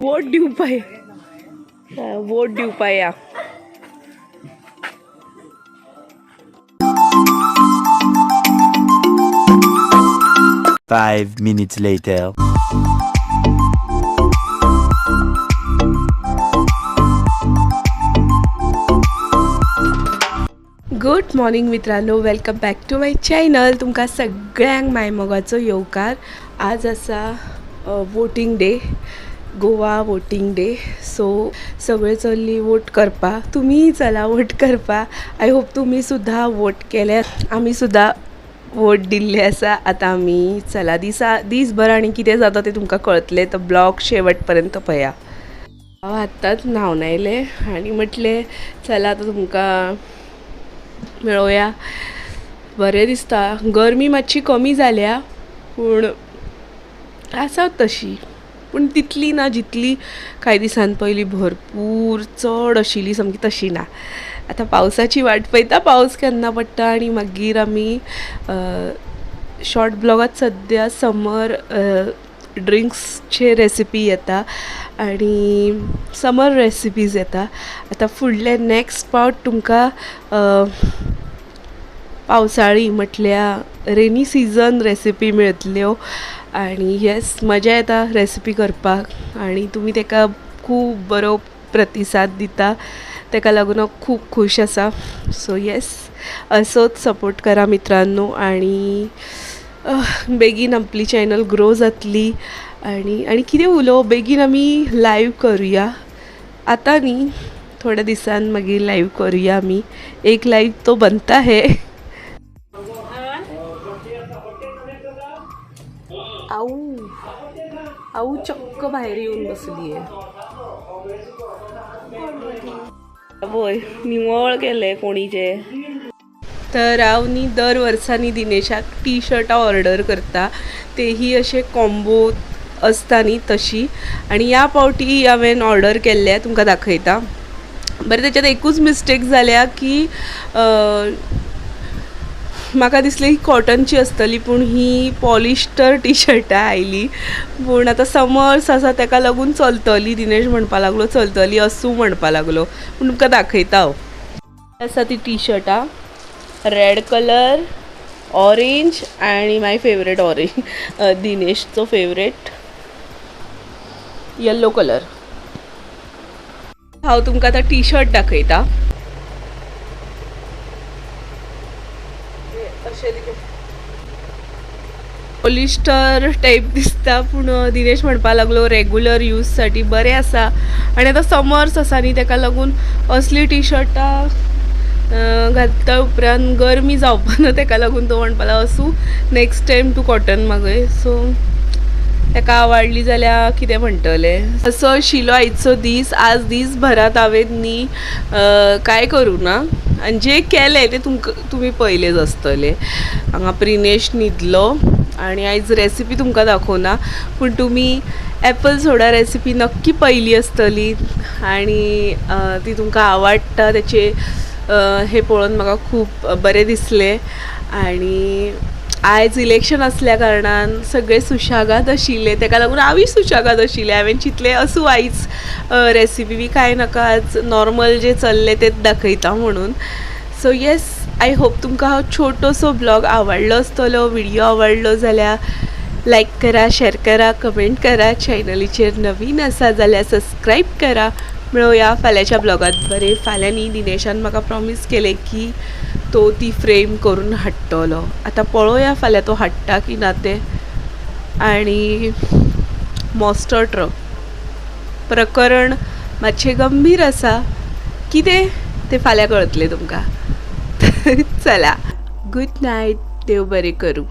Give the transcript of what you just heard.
What do you buy? Uh, what do you buy? Five minutes later. Good morning मित्रांनो welcome back to my channel तुमकां सगळ्यांक मायमोगाचो येवकार. आज आसा voting day Goa voting day so सगळे चल्ली वोट करपा. तुमी चला वोट करपा. आय होप तुमी सुद्दां वोट केल्यात आमी सुद्दां वोट दिल्ले आसा आतां आमी चला. दिसा दीसभर आनी कितें जाता तें तुमकां कळतले. तो ब्लॉग शेवट पर्यंत पळया हांव आत्ताच न्हांवन आयलें आनी म्हटलें चला आतां तुमकां मेळोया बरें दिसता. गरमी मातशी कमी जाल्या पूण आसा तशी. पूण तितली ना जितली कांय दिसान पयलीं भरपूर चड आशिल्ली सामकी तशी ना. आतां पावसाची वाट पळयता पावस केन्ना पडटा आनी मागीर आमी शॉर्ट ब्लॉगात सद्या समर ड्रिंक्सचे रेसिपी येता आनी समर रेसिपीज येता. आतां फुडले नॅक्स्ट पावट तुमकां पावसाळी म्हटल्या रेनी सिजन रेसिपी मेळटल्यो आनी येस मजा येता रेसिपी करपाक. आनी तुमी ताका खूब बरो प्रतिसाद दिता. तेका लागून हांव खूब खूश आसा. सो येस असोच सपोर्ट करा मित्रांनो. आनी बेगीन आपली चॅनल ग्रो जातली. आनी आनी कितें उलो बेगीन आमी लायव्ह करुया. आतां न्ही थोड्या दिसान मागीर लायव्ह करुया आमी एक लाईव्ह तो बनता है. आऊ. आऊ चक्क बाहेर येऊन बसली आहे निवळ केलंय कोणीचे तर हांव न्ही दर वर्सांनी दिनेशाक टी शर्टां ऑर्डर करता. तेही असे कॉम्बो असता न्ही तशी. आनी ह्या पावटी हांवें ऑर्डर केल्ले तुमकां दाखयता. बरें त्याच्यात एकूच मिस्टेक जाल्या की म्हाका दिसलें ही कॉटनची आसतली पूण ही पॉलिस्टर टी शर्टां आयली पूण आतां समर्स आसा ताका लागून चलतली दिनेश म्हणपा लागलो चलतली असू म्हणपा लागलो. पूण तुमकां दाखयता हो. हांव आसा ती टी शर्टां रेड कलर ऑरेंज आणि माय फेवरेट ऑरेंज दिनेशचो फेवरेट येल्लो कलर हांव तुमकां आतां टी शर्ट दाखयता. पॉलिस्टर टाईप दिसता. पूण दिनेश म्हणपा लागलो रेगुलर यूजसाठी बरें आसा आनी आतां समर्स आसा न्ही ताका लागून असली टी शर्टां घालता उपरांत गरमी जावपा ना ताका लागून तो म्हणपाक लागलो असू नेक्स्ट टायम टू कॉटन मागय. सो ताका आवडली जाल्यार कितें म्हणटलें असो आशिल्लो आयचो दीस आज दीस भरात हांवें न्ही काय कांय करूं ना? आनी जे केलें तें तुमकां तुमी पयलेंच आसतले हांगा प्रिनेश न्हिदलो आनी आयज रेसिपी तुमकां दाखोवना. पूण तुमी एप्पल सोडा रेसिपी नक्की पयली आसतली आनी ती तुमकां आवडटा तेचे हे पळोवन म्हाका खूब बरें दिसलें. आनी आयज इलेक्शन असल्या कारणान सगळे सुशागात आशिल्ले ताका लागून हांवूय सुशागात आशिल्लें हांवें चिंतलें असू आयज रेसिपी बी कांय नाका आज नॉर्मल जे चल्ले तेच दाखयता म्हणून. सो येस आय होप तुमकां हो छोटोसो ब्लॉग आवडलो आसतलो व्हिडिओ आवडलो जाल्यार लायक करा शेअर करा कमेंट करा. चॅनलीचेर नवीन आसा जाल्यार सबस्क्राईब करा. मेळोया फाल्यांच्या ब्लॉगात बरें. फाल्यां न्ही दिनेशान म्हाका प्रॉमीस केलें की तो ती फ्रेम करून हाडटलो आतां पळोवया फाल्यां तो हाडटा की ना तें. आनी मॉस्टर ट्रक. प्रकरण मातशें गंभीर आसा कितें तें? फाल्यां कळतलें तुमकां. चला. गूड नायट देव बरें करूं.